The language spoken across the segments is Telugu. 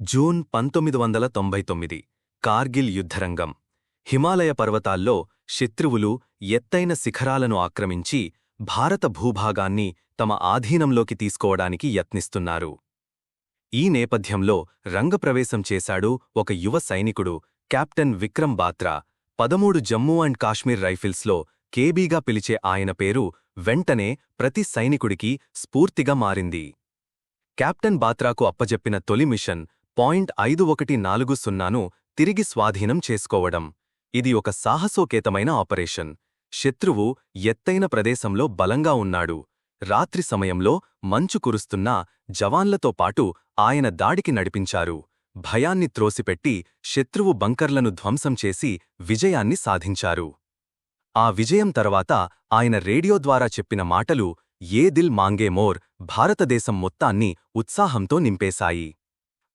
జూన్ పంతొమ్మిది వందల తొంభై తొమ్మిది కార్గిల్ యుద్ధరంగం. హిమాలయ పర్వతాల్లో శత్రువులు ఎత్తైన శిఖరాలను ఆక్రమించి భారత భూభాగాన్ని తమ ఆధీనంలోకి తీసుకోవడానికి యత్నిస్తున్నారు. ఈ నేపథ్యంలో రంగప్రవేశం చేశాడు ఒక యువ సైనికుడు కెప్టెన్ విక్రమ్ బాత్రా. పదమూడు జమ్మూ అండ్ కాశ్మీర్ రైఫిల్స్లో కేబీగా పిలిచే ఆయన పేరు వెంటనే ప్రతి సైనికుడికి స్ఫూర్తిగా మారింది. కెప్టెన్ బాత్రాకు అప్పజెప్పిన తొలి మిషన్ పాయింట్ ఐదు ఒకటి నాలుగు సున్నాను తిరిగి స్వాధీనం చేసుకోవడం. ఇది ఒక సాహసోకేతమైన ఆపరేషన్. శత్రువు ఎత్తైన ప్రదేశంలో బలంగా ఉన్నాడు. రాత్రి సమయంలో మంచు కురుస్తున్నా జవాన్లతో పాటు ఆయన దాడికి నడిపించారు. భయాన్ని త్రోసిపెట్టి శత్రువు బంకర్లను ధ్వంసం చేసి విజయాన్ని సాధించారు. ఆ విజయం తర్వాత ఆయన రేడియో ద్వారా చెప్పిన మాటలు ఏ దిల్ మాంగే మోర్ భారతదేశం మొత్తాన్ని ఉత్సాహంతో నింపేశాయి.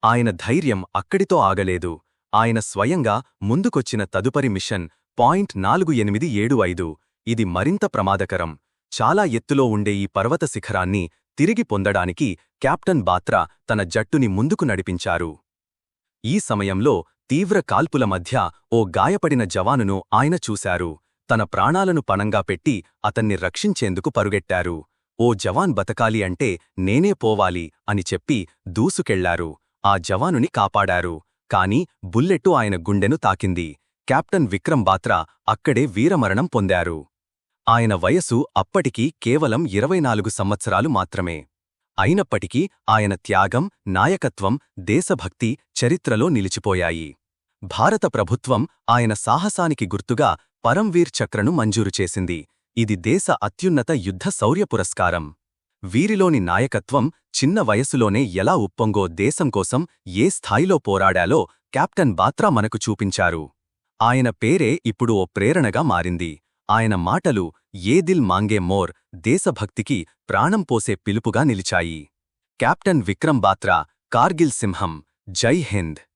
ఆయన ధైర్యం అక్కడితో ఆగలేదు. ఆయన స్వయంగా ముందుకొచ్చిన తదుపరి మిషన్ పాయింట్ నాలుగు ఎనిమిది ఏడు ఐదు. ఇది మరింత ప్రమాదకరం. చాలా ఎత్తులో ఉండే ఈ పర్వత శిఖరాన్ని తిరిగి పొందడానికి కెప్టెన్ బాత్రా తన జట్టుని ముందుకు నడిపించారు. ఈ సమయంలో తీవ్ర కాల్పుల మధ్య ఓ గాయపడిన జవానును ఆయన చూశారు. తన ప్రాణాలను పణంగా పెట్టి అతన్ని రక్షించేందుకు పరుగెట్టారు. ఓ జవాన్ బతకాలి అంటే నేనే పోవాలి అని చెప్పి దూసుకెళ్ళారు. ఆ జవానుని కాపాడారు. కాని బుల్లెట్టు ఆయన గుండెను తాకింది. కెప్టెన్ విక్రమ్ బాత్రా అక్కడే వీరమరణం పొందారు. ఆయన వయసు అప్పటికి కేవలం ఇరవై నాలుగు సంవత్సరాలు మాత్రమే. అయినప్పటికీ ఆయన త్యాగం నాయకత్వం దేశభక్తి చరిత్రలో నిలిచిపోయాయి. భారత ప్రభుత్వం ఆయన సాహసానికి గుర్తుగా పరంవీర్ చక్రను మంజూరు చేసింది. ఇది దేశ అత్యున్నత యుద్ధ శౌర్య పురస్కారం. వీరిలోని నాయకత్వం చిన్న వయసులోనే ఎలా ఉప్పొంగో దేశం కోసం ఏ స్థాయిలో పోరాడాలో కెప్టెన్ బాత్రా మనకు చూపించారు. ఆయన పేరే ఇప్పుడు ఓ ప్రేరణగా మారింది. ఆయన మాటలు ఏ దిల్ మాంగే మోర్ దేశభక్తికి ప్రాణం పోసే పిలుపుగా నిలిచాయి. కెప్టెన్ విక్రమ్ బాత్రా కార్గిల్ సింహం జై హింద్!